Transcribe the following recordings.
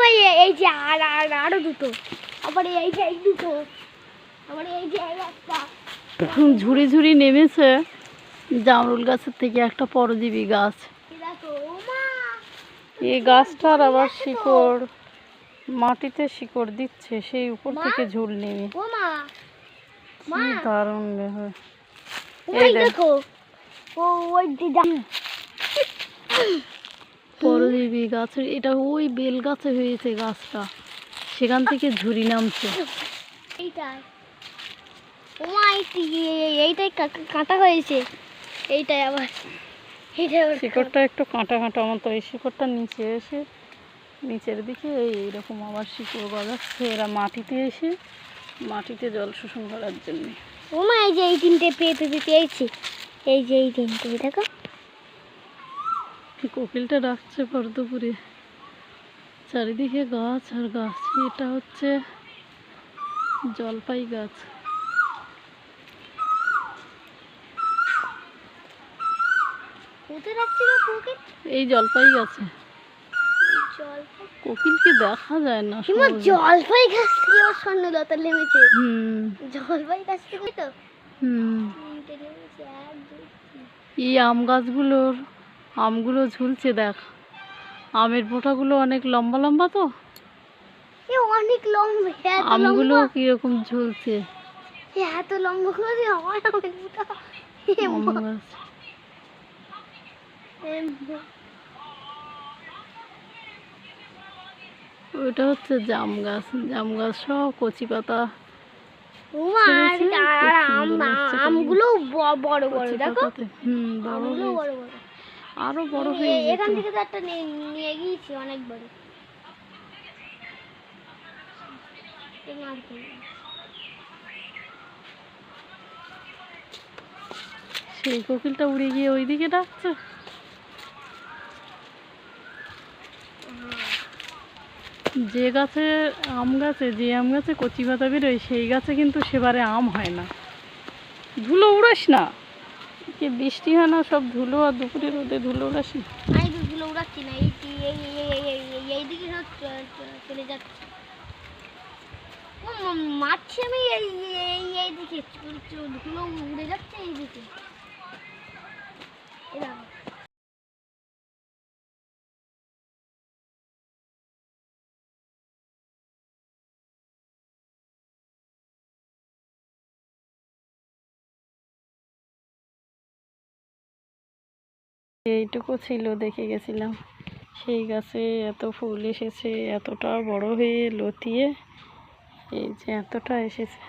ওই এই যে আর আর আরও দুটো। আবার এই যে এই দুটো। আবার এই যে একটা। ঝুড়ি ঝুড়ি নেমেছে। জামরুল গাছের থেকে একটা পরজীবী গাছ। এই গাছটার আবার শিকড়। মাটিতে শিকড় দিচ্ছে সেই উপর থেকে ঝুল নেমে। দারুণ দেখো। ওই পরজীবী গাছের এটা ওই বেল গাছে হয়েছে গাছটা। সেখান থেকে ঝুড়ি নামছে। এইটাই ওমা এইটি এইটাই কাটা হয়েছে। এইটাই আবার। এইটাই আবার শিকড়টা একটু কাঁটা কাঁটা মতো এই শিকড়টা নিচে এসে নিচের দিকে এই এইরকম আবার শিকড় গজাচ্ছে এরা মাটিতে এসে মাটিতে জল শোষণ করার জন্য। ওমা এই যে এই তিনটে পেয়ে পেয়ে পেয়েছি। এই যে এই তিনটে দেখো। কোকিলটা ডাকছে পর দুপুরে চারিদিকে গাছ আর গাছ। এটা হচ্ছে জলপাই গাছ। এই জলপাই গাছে। কোকিলকে দেখা যায় না জলপাই গাছ থেকে ওর স্বর্ণলতা নেমেছে। হুম। জলপাই গাছ থেকে তো? হুম। এই আম গাছগুলোর আমগুলো ঝুলছে দেখ। আমের পোঠাগুলো অনেক লম্বা লম্বা তো? অনেক লম্বা আমগুলো কীরকম ঝুলছে? এত লম্বা করে ওটা হচ্ছে জাম গাছ। জাম গাছ সব কচি পাতা। আমগুলো বড় বড় দেখো। হুম বড় বড়। আরও বড় হয়ে এখান থেকে তো একটা নিয়ে গিয়েছি অনেক বড় সেই কোকিলটা উড়ে গিয়ে ওইদিকে ডাকছে। যে গাছে আম গাছে যে আম গাছে কচি পাতা বেরোয় সেই গাছে কিন্তু সেবারে আম হয় না। ধুলো উড়াস না। কে বৃষ্টি হয় না? সব ধুলো আর দুপুরে রোদে ধুলো উড়াসি আমি তো ধুলো উড়াচ্ছি না, এই কি এই এই এই এই দিকে সব চলে যাচ্ছে। মারছি আমি এই এই এই এইদিকে ধুলো উড়ে যাচ্ছে এই এইদিকে এরকম এইটুকু ছিল, দেখে গেছিলাম। সেই গাছে এত ফুল এসেছে, এতটা বড় হয়ে লতিয়ে এই যে এতটা এসেছে।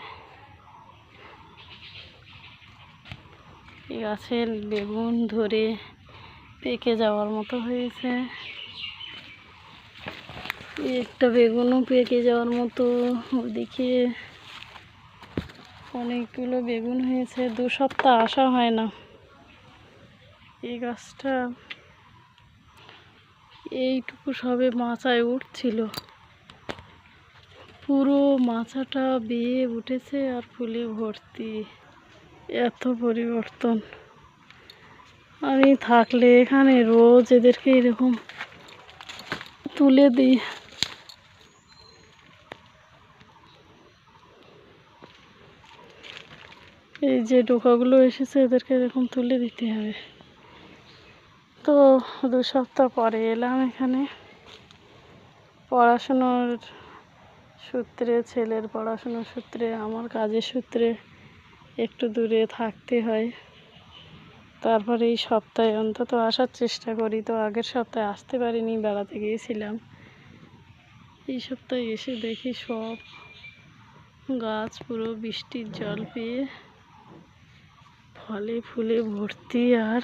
এই গাছের বেগুন ধরে পেকে যাওয়ার মতো হয়েছে। একটা বেগুনও পেকে যাওয়ার মতো। ওদিকে অনেকগুলো বেগুন হয়েছে, দু সপ্তাহ আসা হয় না। এই গাছটা এইটুকু সবে মাচায় উঠছিল। পুরো মাচাটা বেয়ে উঠেছে আর ফুলে ভর্তি। এত পরিবর্তন। আমি থাকলে এখানে রোজ এদেরকে এরকম তুলে দিই। এই যে ডোকাগুলো এসেছে, এদেরকে এরকম তুলে দিতে হবে। তো দু সপ্তাহ পরে এলাম এখানে। পড়াশুনোর সূত্রে, ছেলের পড়াশুনোর সূত্রে, আমার কাজের সূত্রে একটু দূরে থাকতে হয়। তারপরে এই সপ্তাহে অন্তত আসার চেষ্টা করি, তো আগের সপ্তাহে আসতে পারিনি, বেড়াতে গিয়েছিলাম। এই সপ্তাহে এসে দেখি সব গাছ পুরো বৃষ্টির জল পেয়ে ফলে ফুলে ভর্তি আর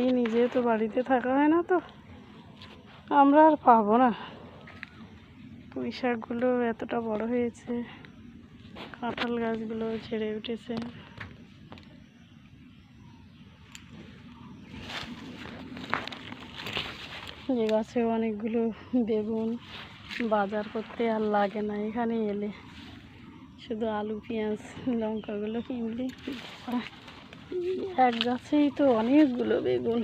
এই নিজে তো বাড়িতে থাকা হয় না তো। আমরা আর পাবো না। পুঁই শাকগুলো এতটা বড় হয়েছে, কাঁঠাল গাছগুলো ছেড়ে উঠেছে। যে গাছে অনেকগুলো বেগুন বাজার করতে আর লাগে না, এখানে এলে। শুধু আলু, পেঁয়াজ, লঙ্কাগুলো কিনলে। এক গাছেই তো অনেকগুলো বেগুন।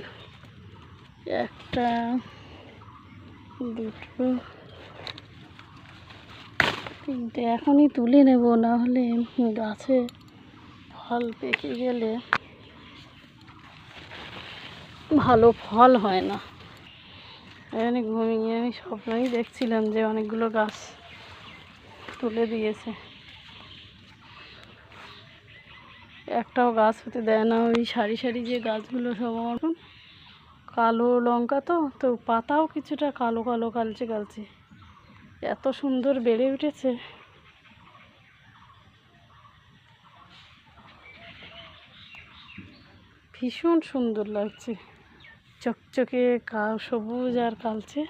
একটা, দুটো, তিনটে। এখনই তুলে নেব, না হলে গাছে ফল পেকে গেলে ভালো ফল হয় না। এখানে ঘুমিয়ে আমি স্বপ্নই দেখছিলাম যে অনেকগুলো গাছ তুলে দিয়েছে। একটাও গাছ হতে দেয় না। ওই সারি সারি যে গাছগুলো সব আমার কালো লঙ্কা তো তো পাতাও কিছুটা কালো কালো কালচে কালচে। এত সুন্দর বেড়ে উঠেছে। ভীষণ সুন্দর লাগছে। চকচকে কা সবুজ আর কালচে।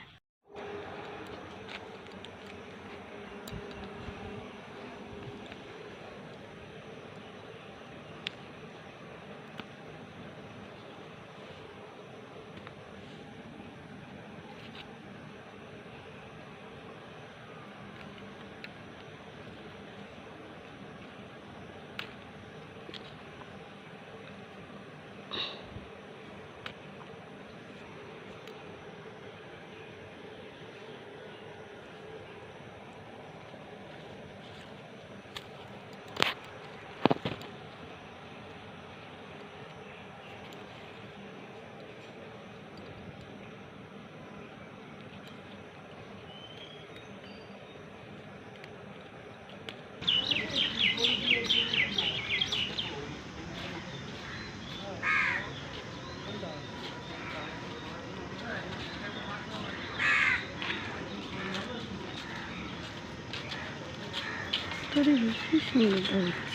তোরে ভীষণ সুন্দর লাগছে